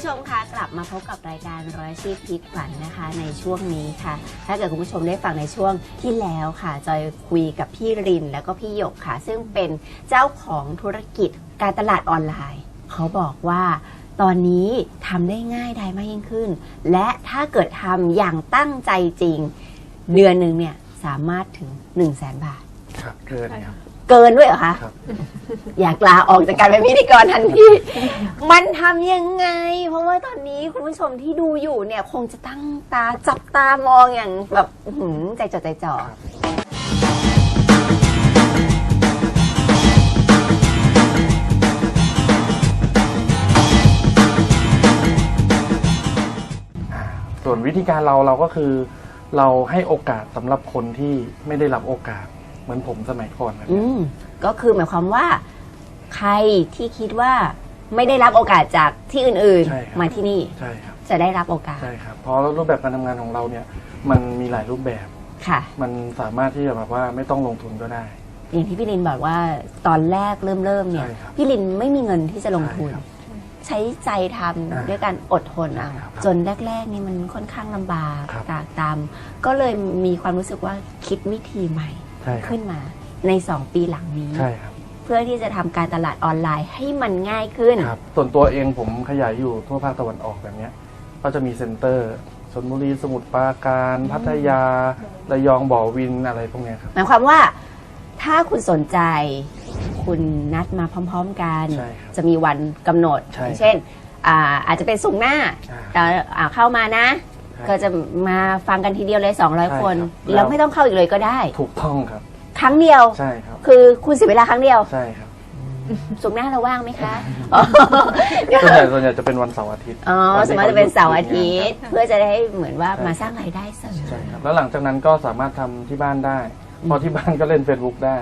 ผู้ชมคะกลับมาพบกับรายการร้อยชีพพลิกฝันนะคะ ในช่วงนี้ค่ะ ถ้าเกิดคุณผู้ชมได้ฟังในช่วงที่แล้วค่ะจอยคุยกับพี่รินแล้วก็พี่หยกค่ะ ซึ่งเป็นเจ้าของธุรกิจการตลาดออนไลน์ เขาบอกว่าตอนนี้ทำได้ง่ายได้มากยิ่งขึ้น และถ้าเกิดทำอย่างตั้งใจจริง เดือนหนึ่งเนี่ยสามารถถึง 1 0 0 0 0แสนบาท ครับเกินครับ เกินด้วยเหรอคะครับ อยากลาออกจากการเป็นพิธีกรทันที มันทำยังไง เพราะว่าตอนนี้คุณผู้ชมที่ดูอยู่เนี่ยคงจะตั้งตาจับตามองอย่างแบบอื้อหือใจจดใจจ่อครับอ่าส่วนวิธีการเราเราก็คือ เราให้โอกาสสำหรับคนที่ไม่ได้รับโอกาสเห มือนผมสมัยก่อนนะอืมก็คือหมายความว่า ใครที่คิดว่าไม่ได้รับโอกาสจากที่อื่นใช่ครับ ๆ มาที่นี่ใช่ครับ จะได้รับโอกาสใช่ครับ เพราะรูปแบบการทำงานของเราเนี่ย มันมีหลายรูปแบบ ค่ะ มันสามารถที่จะแบบว่าไม่ต้องลงทุนก็ได้ อย่างที่พี่ลินบอกว่าตอนแรกเริ่มเริ่มๆเนี่ย ใช่ครับพี่ลินไม่มีเงินที่จะลงทุน ใช่ครับใช้ใจทำอ่าด้วยการอดทนเอาใช่ครับจนแรก ๆ นี่มันค่อนข้างลำบากครับ ตากตาม ก็เลยมีความรู้สึกว่าคิดวิธีใหม่ ใช่ครับ ขึ้นมาใน 2 ปีหลังนี้ ใช่ครับเพื่อที่จะทำการตลาดออนไลน์ให้มันง่ายขึ้น ครับ ส่วนตัวเองผมขยายอยู่ทั่วภาคตะวันออกแบบเนี้ย ก็จะมีเซ็นเตอร์ชนบุรีสมุทรปราการ พัทยาระยองบ่อวินอะไรพวกเนี้ยครับ หมายความว่าถ้าคุณสนใจ คุณนัดมาพร้อมๆกัน ใช่ครับจะมีวันกำหนด ใช่อย่างเช่นอ่าอาจจะเป็นสุกร์หน้าอ่า แต่อ่าเข้ามานะใช่ ก็จะมาฟังกันทีเดียวเลยใช่200 คนครับ แล้วไม่ต้องเข้าอีกเลยก็ได้ ถูกต้องครับ ครั้งเดียว ใช่ครับ คือคุณเสียเวลาครั้งเดียว ใช่ครับสุกร์หน้าเราว่างไหมคะอ๋อส่วนใหญ่ส่วนใหญ่จะเป็นวันเสาร์อาทิตย์อ๋อวันสที่มมติจะเป็นเสาร์อาทิขตย์ เพื่อจะได้เหมือนว่าใช่มาสร้างรายได้เสริม ใช่ครับ แล้วหลังจากนั้นก็สามารถทำที่บ้านได้เพราะที่บ้านก็เล่น Facebook ได้